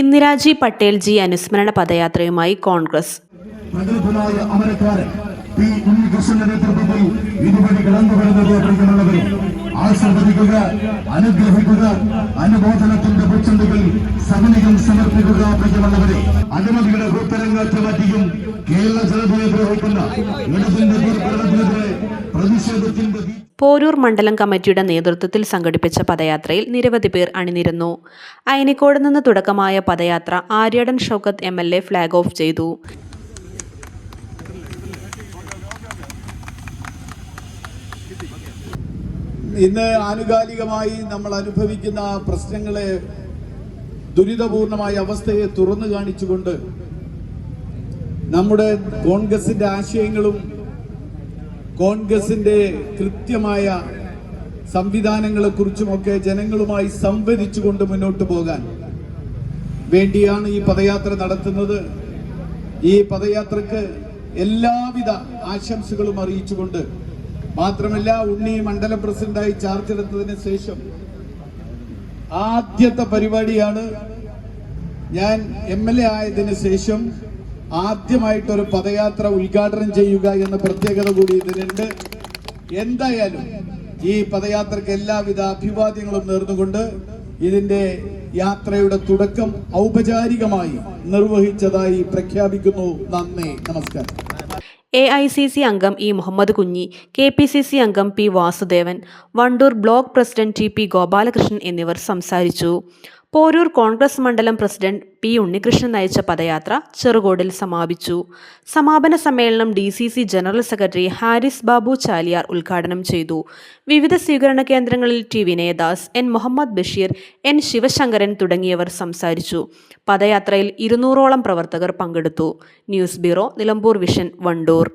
Indiraji Patel G അനുസ്മരണ പദയാത്രയുമായി കോൺഗ്രസ്. ആശീർവദിക്കുക അനുഗ്രഹിക്കുക അനുബോധനത്തിന്റെ പൂച്ചെണ്ടുകൾ സമനികം സമർപ്പിക്കുക പ്രിയമുള്ളവരെ. അഴിമതിയുടെ കൂത്തരങ്ങാറ്റ് പറ്റിയും കേരള ജനതയെ ദ്രോഹിക്കുന്ന ഇടതിന്റെ ദുർഭരണത്തിനെതിരെ പ്രതിഷേധത്തിന്റെ പോരൂർ മണ്ഡലം കമ്മിറ്റിയുടെ നേതൃത്വത്തിൽ സംഘടിപ്പിച്ച പദയാത്രയിൽ നിരവധി പേർ അണിനിരുന്നു. അയനിക്കോട് നിന്ന് തുടക്കമായ പദയാത്ര Aryadan Shoukath M L A flag off ചെയ്തു. ഇന്ന് ആനുകാലികമായി നമ്മൾ അനുഭവിക്കുന്ന പ്രശ്നങ്ങളെ ദുരിതപൂർണമായ അവസ്ഥയെ തുറന്നു കാണിച്ചുകൊണ്ട് നമ്മുടെ കോൺഗ്രസിന്റെ ആശയങ്ങളും കോൺഗ്രസിന്റെ കൃത്യമായ സംവിധാനങ്ങളെ കുറിച്ചുമൊക്കെ ജനങ്ങളുമായി സംവദിച്ചുകൊണ്ട് മുന്നോട്ട് പോകാൻ വേണ്ടിയാണ് ഈ പദയാത്ര നടത്തുന്നത്. ഈ പദയാത്രക്ക് എല്ലാവിധ ആശംസകളും അറിയിച്ചുകൊണ്ട് മാത്രമല്ല ഉണ്ണി മണ്ഡലം പ്രസിഡന്റായി ചാർജ് എടുത്തതിന് ശേഷം ആദ്യത്തെ പരിപാടിയാണ് ഞാൻ എം എൽ എ ആയതിന് ശേഷം ആദ്യമായിട്ടൊരു പദയാത്ര ഉദ്ഘാടനം ചെയ്യുക എന്ന പ്രത്യേകത കൂടി ഇതിനുണ്ട് എന്തായാലും ഈ പദയാത്രക്ക് എല്ലാവിധ അഭിവാദ്യങ്ങളും നേർന്നുകൊണ്ട് ഇതിന്റെ യാത്രയുടെ തുടക്കം ഔപചാരികമായി നിർവഹിച്ചതായി പ്രഖ്യാപിക്കുന്നു. നന്ദി. നമസ്കാരം. എ ഐ സി സി അംഗം E Muhammad Kunhi K P C C അംഗം P Vasudevan Wandoor block president T P Gopalakrishnan എന്നിവർ സംസാരിച്ചു. പോരൂർ കോൺഗ്രസ് മണ്ഡലം പ്രസിഡന്റ് പി ഉണ്ണികൃഷ്ണൻ നയിച്ച പദയാത്ര ചെറുകോടിൽ സമാപിച്ചു. സമാപന സമ്മേളനം D C C general secretary Haris Babu Chaliyar ഉദ്ഘാടനം ചെയ്തു. വിവിധ സ്വീകരണ കേന്ദ്രങ്ങളിൽ T Vinayadas N Muhammad Basheer N Sivasankaran തുടങ്ങിയവർ സംസാരിച്ചു. പദയാത്രയിൽ ഇരുന്നൂറോളം പ്രവർത്തകർ പങ്കെടുത്തു. News bureau Nilambur vision Wandoor.